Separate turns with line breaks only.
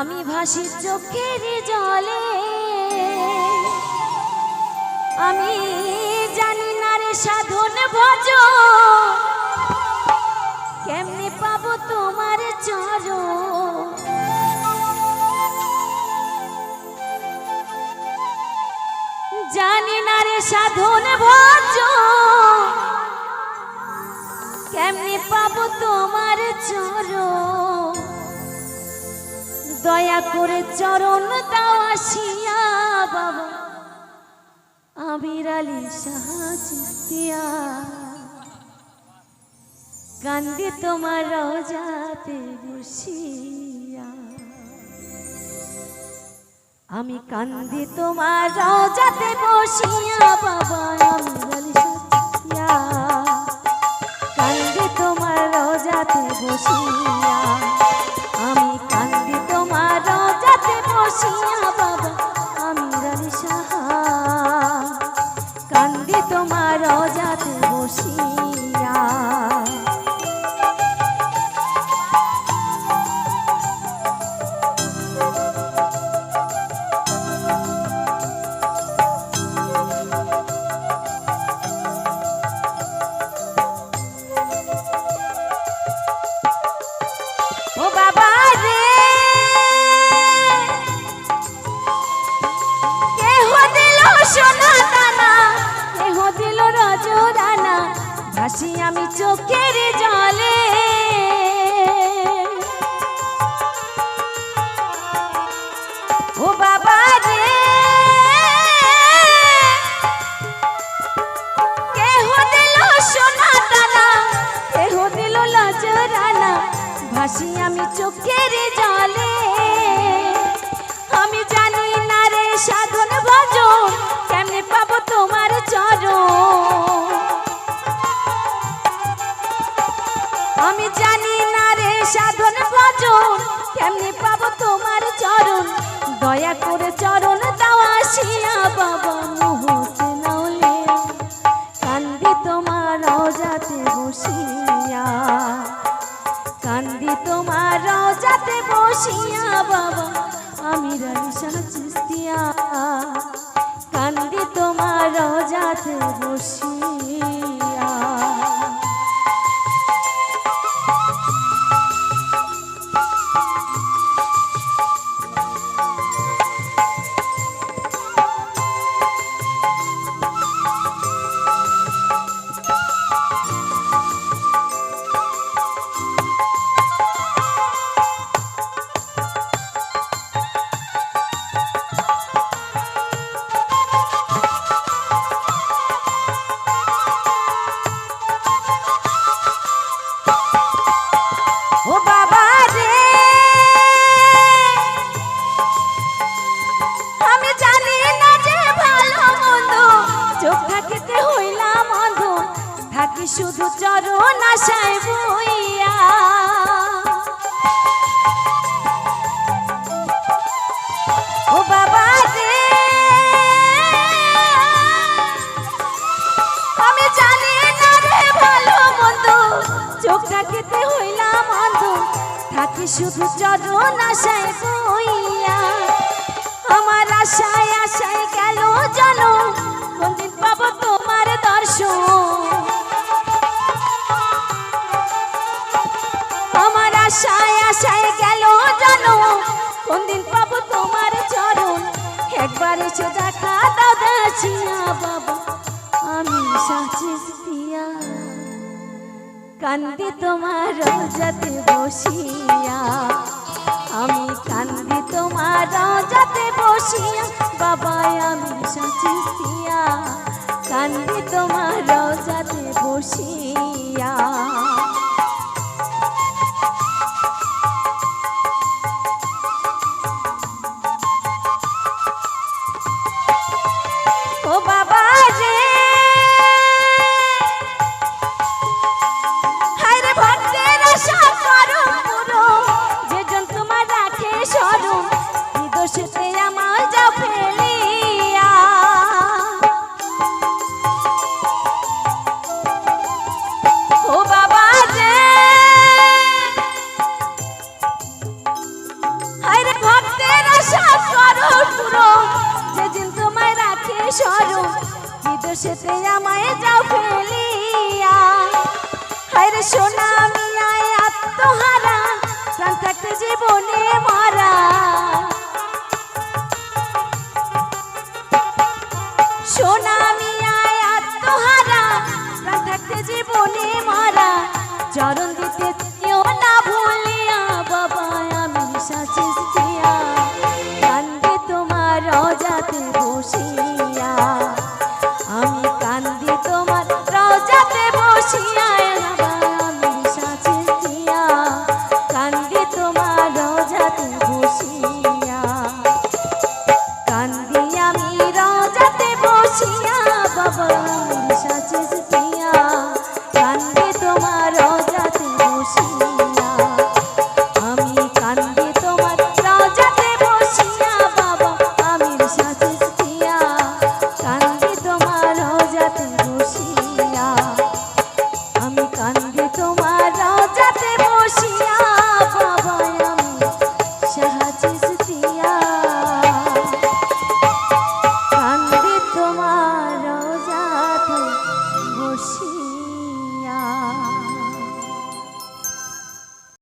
আমি ভাসি চোখের জলে। আমি জানি না রে সাধন ভজ। কেমনে পাবো তোমার চরণ? জানি না রে সাধন ভজ। কেমনে পাবো তোমার চরণ? দয়া করে চরণ দাও আসিয়া বাবা। আমির আলী সাহায্যিয়া কান্দি তোমার রোজাতে বসিয়া। আমি কান্দি তোমার রোজাতে বসিয়া বাবা আমির কান্দি তোমার অজাত বসিয়া। ভাসি আমি চোখের কেমনে পাবো তোমার চরণ? দয়া করে চরণ দাও আসিয়া বাবা মুহূর্তে নাওলে কান্দি তোমার রোজাতে বসিয়া। কান্দি তোমার রোজাতে বসিয়া বাবা, আমি রানিশা চিস্তিয়া কান্দি তোমার রোজাতে বসিয়া। শুধু চরণ আশায় বইয়া। ও বাবা রে, আমি জানি না রে ভালো মন্দ, চোখ রাখিতে হইলাম অন্ধ। থাকি শুধু চরণ আশায় বইয়া। আমার আশায় আশায় গেল জন কোনদিন পাবো তোমার দর্শন। কোনদিন পাবো তোমার চরণ। একবার এসে দেখা দাও দাসিয়া বাবা। আমি সাচিস কান্দি তোমার রোজাতে বসিয়া। আমি কান্দি তোমার রোজাতে বসিয়া বাবা আমি সাচিস কান্দি তোমার রোজাতে বসিয়া। হায়রে সোনা মিয়ায় আত্মহারা প্রাণ থাকতে জীবনে মারা। সোনা মিয়ায় আত্মহারা প্রাণ থাকতে জীবনে মারা। চরণ দিতে কেউ না ভুলিয়া, বাবা, আমি সাচিস দিয়া। কান্দে তোমার রজাতে বসিয়া। কান্দি আমি রাজাতে বসিয়া বাবা সাজে